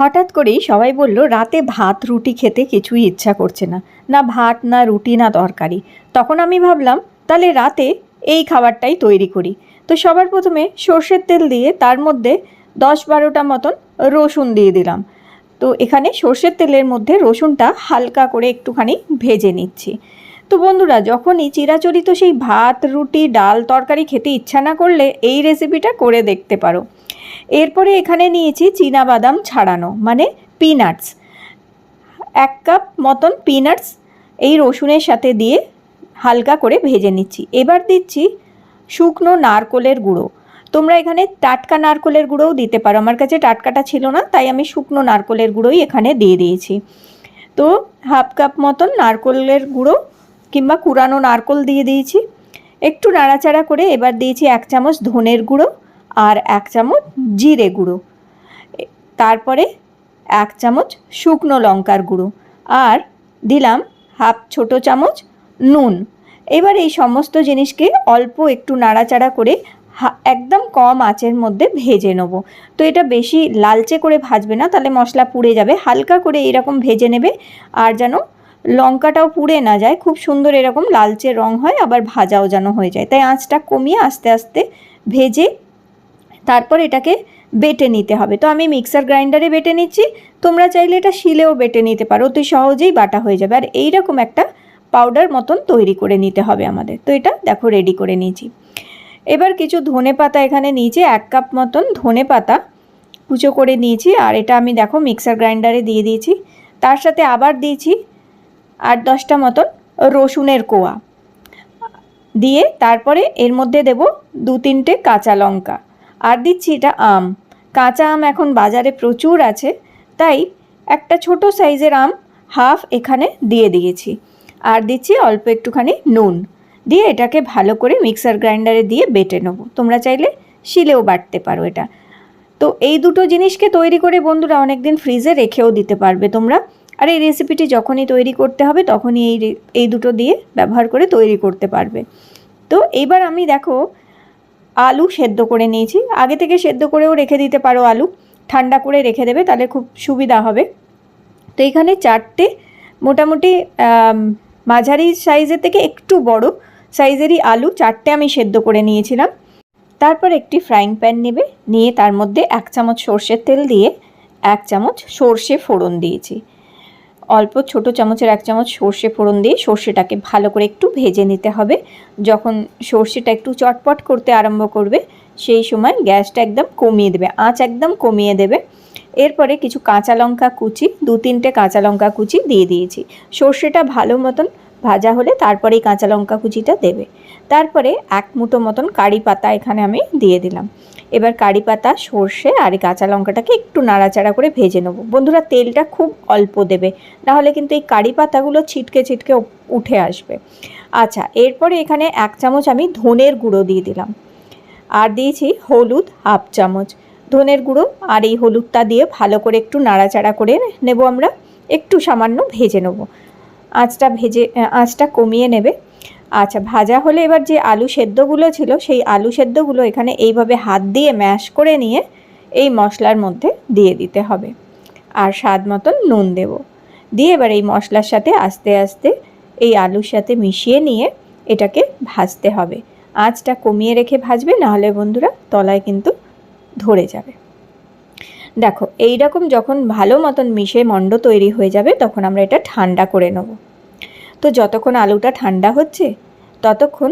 হঠাৎ করেই সবাই বলল, রাতে ভাত, রুটি খেতে কিছুই ইচ্ছা করছে না। না ভাত, না রুটি, না তরকারি। তখন আমি ভাবলাম, তাহলে রাতে এই খাবারটাই তৈরি করি। তো সবার প্রথমে সর্ষের তেল দিয়ে তার মধ্যে দশ বারোটা মতন রসুন দিয়ে দিলাম। তো এখানে সর্ষের তেলের মধ্যে রসুনটা হালকা করে একটুখানি ভেজে নিচ্ছি। তো বন্ধুরা, যখনই চিরাচরিত সেই ভাত, রুটি, ডাল, তরকারি খেতে ইচ্ছা না করলে এই রেসিপিটা করে দেখতে পারো। এরপরে এখানে নিয়েছি বাদাম ছাড়ানো মানে পিনাটস এক কাপ মতন পিনাটস এই রসুনের সাথে দিয়ে হালকা করে ভেজে নিচ্ছি। এবার দিচ্ছি শুকনো নারকোলের গুঁড়ো। তোমরা এখানে টাটকা নারকোলের গুঁড়োও দিতে পারো। আমার কাছে টাটকাটা ছিল না, তাই আমি শুকনো নারকোলের গুঁড়োই এখানে দিয়ে দিয়েছি। তো হাফ কাপ মতন নারকোলের গুঁড়ো কিংবা কুড়ানো নারকোল দিয়ে দিয়েছি। একটু নাড়াচাড়া করে এবার দিয়েছি এক চামচ ধনের গুঁড়ো। আর এক চামচ জিরে গুঁড়ো। তারপরে এক চামচ শুকনো লঙ্কার গুঁড়ো। আর দিলাম হাফ ছোটো চামচ নুন। এবার এই সমস্ত জিনিসকে অল্প একটু নাড়াচাড়া করে একদম কম আঁচের মধ্যে ভেজে নেব। তো এটা বেশি লালচে করে ভাজবে না, তাহলে মশলা পুড়ে যাবে। হালকা করে এরকম ভেজে নেবে, আর যেন লঙ্কাটাও পুড়ে না যায়। খুব সুন্দর এরকম লালচে রং হয়, আবার ভাজাও যেন হয়ে যায়। তাই আঁচটা কমিয়ে আস্তে আস্তে ভেজে তারপর এটাকে বেটে নিতে হবে। তো আমি মিক্সার গ্রাইন্ডারে বেটে নিচ্ছি। তোমরা চাইলে এটা শিলেও বেটে নিতে পারো। অতি সহজেই বাটা হয়ে যাবে। আর এইরকম একটা পাউডার মতন তৈরি করে নিতে হবে আমাদের। তো এটা দেখো রেডি করে নিয়েছি। এবার কিছু ধনে পাতা এখানে নিয়েছি। এক কাপ মতন ধনে পাতা কুচো করে নিয়েছি। আর এটা আমি দেখো মিক্সার গ্রাইন্ডারে দিয়ে দিয়েছি। তার সাথে আবার দিয়েছি আট দশটা মতন রসুনের কোয়া। দিয়ে তারপরে এর মধ্যে দেব দু তিনটে কাঁচা লঙ্কা। আর দিচ্ছি এটা আম। কাঁচা আম এখন বাজারে প্রচুর আছে, তাই একটা ছোট সাইজের আম হাফ এখানে দিয়ে দিয়েছি। আর দিচ্ছি অল্প একটুখানি নুন। দিয়ে এটাকে ভালো করে মিক্সার গ্রাইন্ডারে দিয়ে বেটে নেব। তোমরা চাইলে শিলেও বাটতে পারো এটা। তো এই দুটো জিনিসকে তৈরি করে বন্ধুরা অনেক দিন ফ্রিজে রেখেও দিতে পারবে তোমরা। আর এই রেসিপিটি যখনই তৈরি করতে হবে, তখনই এই এই দুটো দিয়ে ব্যবহার করে তৈরি করতে পারবে। তো এইবার আমি দেখো আলু সেদ্ধ করে নিয়েছি। আগে থেকে সেদ্ধ করেও রেখে দিতে পারো আলু। ঠান্ডা করে রেখে দেবে, তাহলে খুব সুবিধা হবে। তো এখানে চারটে মোটামুটি মাঝারি সাইজের থেকে একটু বড় সাইজেরই আলু চারটে আমি সেদ্ধ করে নিয়েছিলাম। তারপর একটি ফ্রাইং প্যান নেবে, নিয়ে তার মধ্যে এক চামচ সর্ষের তেল দিয়ে এক চামচ সর্ষে ফোড়ন দিয়েছি। অল্প ছোট চামচের এক চামচ সর্ষে ফোড়ন দিয়ে সর্ষেটাকে ভালো করে একটু ভেজে নিতে হবে। যখন সর্ষেটা একটু চটপট করতে আরম্ভ করবে, সেই সময় গ্যাসটা একদম কমিয়ে দেবে, আঁচ একদম কমিয়ে দেবে। এরপরে কিছু কাঁচা লঙ্কা কুচি, দু তিনটে কাঁচা লঙ্কা কুচি দিয়ে দিয়েছি। সর্ষেটা ভালো মতন ভাজা হলে তারপরে এই কাঁচা লঙ্কা কুচিটা দেবে। তারপরে এক মুঠো মতন কারি পাতা এখানে আমি দিয়ে দিলাম। এবার কারি পাতা, সর্ষে আর কাঁচা লঙ্কাটাকে একটু নাড়াচাড়া করে ভেজে নেব। বন্ধুরা, তেলটা খুব অল্প দেবে, নাহলে কিন্তু এই কারি পাতাগুলো ছিটকে ছিটকে উঠে আসবে। আচ্ছা এরপরে এখানে এক চামচ আমি ধনের গুঁড়ো দিয়ে দিলাম। আর দিয়েছি হলুদ হাফ চামচ। ধনের গুঁড়ো আর এই হলুদটা দিয়ে ভালো করে একটু নাড়াচাড়া করে নেব আমরা, একটু সামান্য ভেজে নেব। আঁচটা ভেজে আঁচটা কমিয়ে নেবে। আচ্ছা ভাজা হলে এবার যে আলু সেদ্ধগুলো ছিল, সেই আলু সেদ্ধগুলো এখানে এইভাবে হাত দিয়ে ম্যাশ করে নিয়ে এই মশলার মধ্যে দিয়ে দিতে হবে। আর স্বাদ মতন নুন দেব। দিয়ে এবার এই মশলার সাথে আস্তে আস্তে এই আলুর সাথে মিশিয়ে নিয়ে এটাকে ভাজতে হবে। আঁচটা কমিয়ে রেখে ভাজবে, নাহলে বন্ধুরা তলায় কিন্তু ধরে যাবে। দেখো এই রকম যখন ভালো মতন মিশে মণ্ড তৈরি হয়ে যাবে, তখন আমরা এটা ঠান্ডা করে নেব। তো যতক্ষণ আলুটা ঠান্ডা হচ্ছে, ততক্ষণ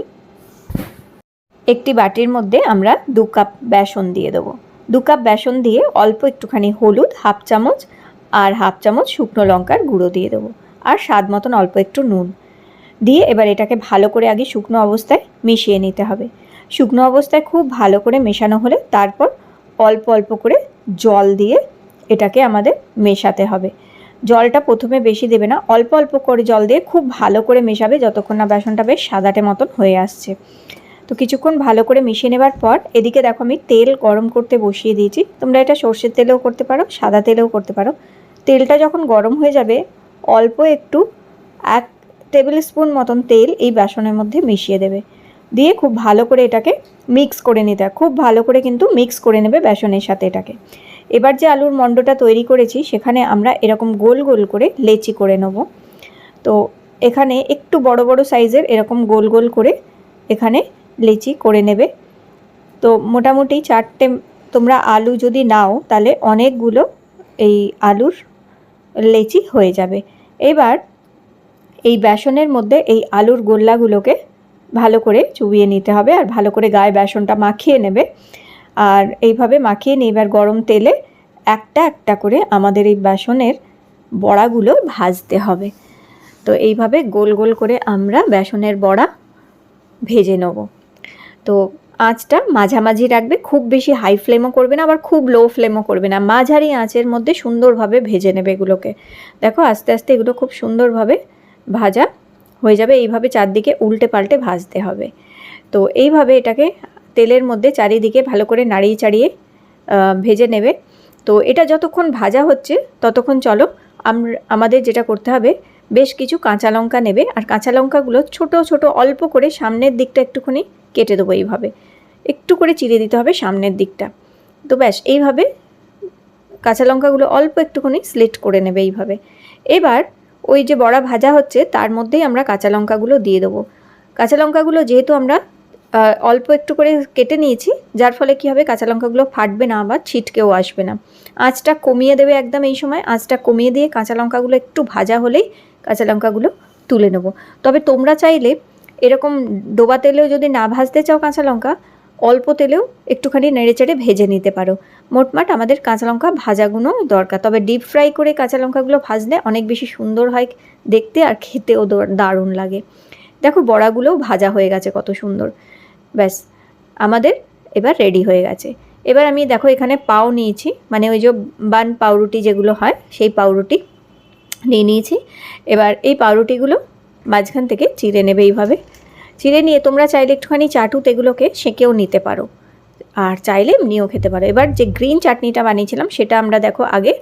একটি বাটির মধ্যে আমরা দু কাপ বেসন দিয়ে দেবো। দু কাপ বেসন দিয়ে অল্প একটুখানি হলুদ, হাফ চামচ, আর হাফ চামচ শুকনো লঙ্কার গুঁড়ো দিয়ে দেবো। আর স্বাদ মতন অল্প একটু নুন দিয়ে এবার এটাকে ভালো করে আগে শুকনো অবস্থায় মিশিয়ে নিতে হবে। শুকনো অবস্থায় খুব ভালো করে মেশানো হলে তারপর অল্প অল্প করে জল দিয়ে এটাকে আমাদের মেশাতে হবে। জলটা প্রথমে বেশি দেবে না, অল্প অল্প করে জল দিয়ে খুব ভালো করে মেশাবে যতক্ষণ না বেসনটা বেশ সাদাটে মতন হয়ে আসছে। তো কিছুক্ষণ ভালো করে মিশিয়ে নেবার পর এদিকে দেখো আমি তেল গরম করতে বসিয়ে দিয়েছি। তোমরা এটা সর্ষের তেলেও করতে পারো, সাদা তেলেও করতে পারো। তেলটা যখন গরম হয়ে যাবে, অল্প একটু এক টেবিল স্পুন মতন তেল এই বেসনের মধ্যে মিশিয়ে দেবে। দিয়ে খুব ভালো করে এটাকে মিক্স করে নিতে হবে। খুব ভালো করে কিন্তু মিক্স করে নেবে বেসনের সাথে এটাকে। এবার যে আলুর মণ্ডটা তৈরি করেছি, সেখানে আমরা এরকম গোল গোল করে লেচি করে নেব। তো এখানে একটু বড় বড় সাইজের এরকম গোল গোল করে এখানে লেচি করে নেবে। তো মোটামুটি চারটে, তোমরা আলু যদি নাও, তাহলে অনেকগুলো এই আলুর লেচি হয়ে যাবে। এবার এই বেসনের মধ্যে এই আলুর গোল্লাগুলোকে ভালো করে চুবিয়ে নিতে হবে আর ভালো করে গায়ে বেসনটা মাখিয়ে নেবে। আর এইভাবে মাখিয়ে নিয়ে এবার গরম তেলে একটা একটা করে আমাদের এই বেসনের বড়াগুলো ভাজতে হবে। তো এইভাবে গোল গোল করে আমরা বেসনের বড়া ভেজে নেব। তো আঁচটা মাঝামাঝি রাখবে, খুব বেশি হাই ফ্লেমও করবে না, আবার খুব লো ফ্লেমও করবে না। মাঝারি আঁচের মধ্যে সুন্দরভাবে ভেজে নেবে এগুলোকে। দেখো আস্তে আস্তে এগুলো খুব সুন্দরভাবে ভাজা হয়ে যাবে, এইভাবে চারদিকে উল্টে পাল্টে ভাজতে হবে। তো এইভাবে এটাকে তেলের মধ্যে চারিদিকে ভালো করে নাড়িয়ে চাড়িয়ে ভেজে নেবে। তো এটা যতক্ষণ ভাজা হচ্ছে ততক্ষণ চলো আমাদের যেটা করতে হবে, বেশ কিছু কাঁচা লঙ্কা নেবে। আর কাঁচা লঙ্কাগুলো ছোট ছোট, অল্প করে সামনের দিকটা একটুখানি কেটে দেবো এইভাবে। একটু করে চিড়ে দিতে হবে সামনের দিকটা। তো ব্যাস, এইভাবে কাঁচা লঙ্কাগুলো অল্প একটুখানি স্লিট করে নেবে এইভাবে। এবার ওই যে বড়া ভাজা হচ্ছে, তার মধ্যেই আমরা কাঁচা লঙ্কাগুলো দিয়ে দেবো। কাঁচা লঙ্কাগুলো যেহেতু আমরা অল্প একটু করে কেটে নিয়েছি, যার ফলে কী হবে, কাঁচা লঙ্কাগুলো ফাটবে না আবার ছিটকেও আসবে না। আঁচটা কমিয়ে দেবে একদম এই সময়, আঁচটা কমিয়ে দিয়ে কাঁচা লঙ্কাগুলো একটু ভাজা হলেই কাঁচা লঙ্কাগুলো তুলে নেব। তবে তোমরা চাইলে এরকম ডোবা তেলেও যদি না ভাজতে চাও কাঁচা লঙ্কা অল্প তেলেও একটুখানি নেড়েচেড়ে ভেজে নিতে পারো। মোটমাট আমাদের কাঁচা লঙ্কা ভাজাগুলো দরকার। তবে ডিপ ফ্রাই করে কাঁচা লঙ্কাগুলো ভাজলে অনেক বেশি সুন্দর হয় দেখতে আর খেতেও দর- দারুণ লাগে। দেখো বড়াগুলোও ভাজা হয়ে গেছে কত সুন্দর। ব্যাস, আমাদের এবার রেডি হয়ে গেছে। এবার আমি দেখো এখানে পাও নিয়েছি মানে ওই যে বান পাউরুটি যেগুলো হয়, সেই পাউরুটি নিয়ে নিয়েছি। এবার এই পাউরুটিগুলো মাঝখান থেকে চিড়ে নেবে এইভাবে। চিড়ে নিয়ে তোমরা চাইলে একটুখানি চাটুত এগুলোকে সেঁকেও নিতে পারো। আর চাইলে এমনিও খেতে পারো। এবার যে গ্রিন চাটনিটা বানিয়েছিলাম সেটা আমরা দেখো আগে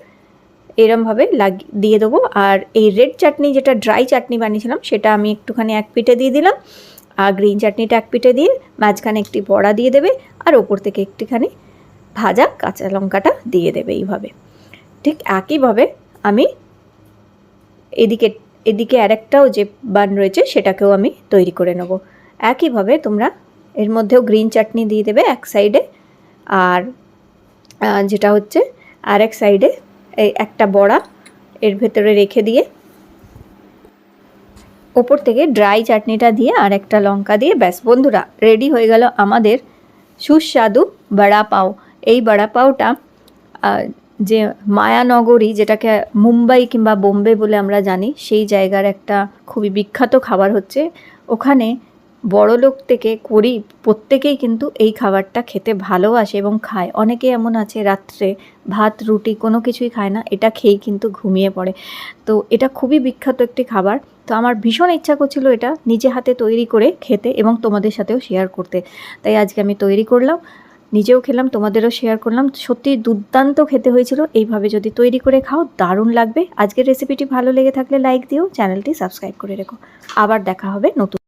এরমভাবে লাগ, দিয়ে দেবো। আর এই রেড চাটনি যেটা ড্রাই চাটনি বানিয়েছিলাম সেটা আমি একটুখানি এক পিঠে দিয়ে দিলাম। আর গ্রিন চাটনিটা এক পিঠে দিয়ে মাঝখানে একটি বড়া দিয়ে দেবে। আর ওপর থেকে একটুখানি ভাজা কাঁচা লঙ্কাটা দিয়ে দেবে এইভাবে। ঠিক একইভাবে আমি এদিকে এদিকে আরেকটাও যে বান রয়েছে সেটাকেও আমি তৈরি করে নেব। একইভাবে তোমরা এর মধ্যেও গ্রিন চাটনি দিয়ে দেবে এক সাইডে আর যেটা হচ্ছে আর এক সাইডে এই একটা বড়া এর ভেতরে রেখে দিয়ে ওপর থেকে ড্রাই চাটনিটা দিয়ে আর একটা লঙ্কা দিয়ে ব্যাস। বন্ধুরা রেডি হয়ে গেল আমাদের সুস্বাদু বড়া পাও। এই বড়া পাওটা যে মায়ানগরী, যেটাকে মুম্বাই কিংবা বোম্বে বলে আমরা জানি, সেই জায়গার একটা খুবই বিখ্যাত খাবার হচ্ছে। ওখানে বড়লোক থেকে করি প্রত্যেকেই কিন্তু এই খাবারটা খেতে ভালোবাসে এবং খায়। অনেকে এমন আছে, রাত্রে ভাত, রুটি কোনো কিছুই খায় না, এটা খেয়েই কিন্তু ঘুমিয়ে পড়ে। তো এটা খুবই বিখ্যাত একটি খাবার। তো আমার ভীষণ ইচ্ছা করছিল এটা নিজে হাতে তৈরি করে খেতে এবং তোমাদের সাথেও শেয়ার করতে। তাই আজকে আমি তৈরি করলাম। নিজেও খেলাম, তোমাদেরও শেয়ার করলাম। সত্যি দুর্দান্ত খেতে হয়েছিল। এইভাবে যদি তৈরি করে খাও, দারুণ লাগবে। আজকের রেসিপিটি ভালো লেগে থাকলে লাইক দিও চ্যানেলটি সাবস্ক্রাইব করে রেখো। আবার দেখা হবে নতুন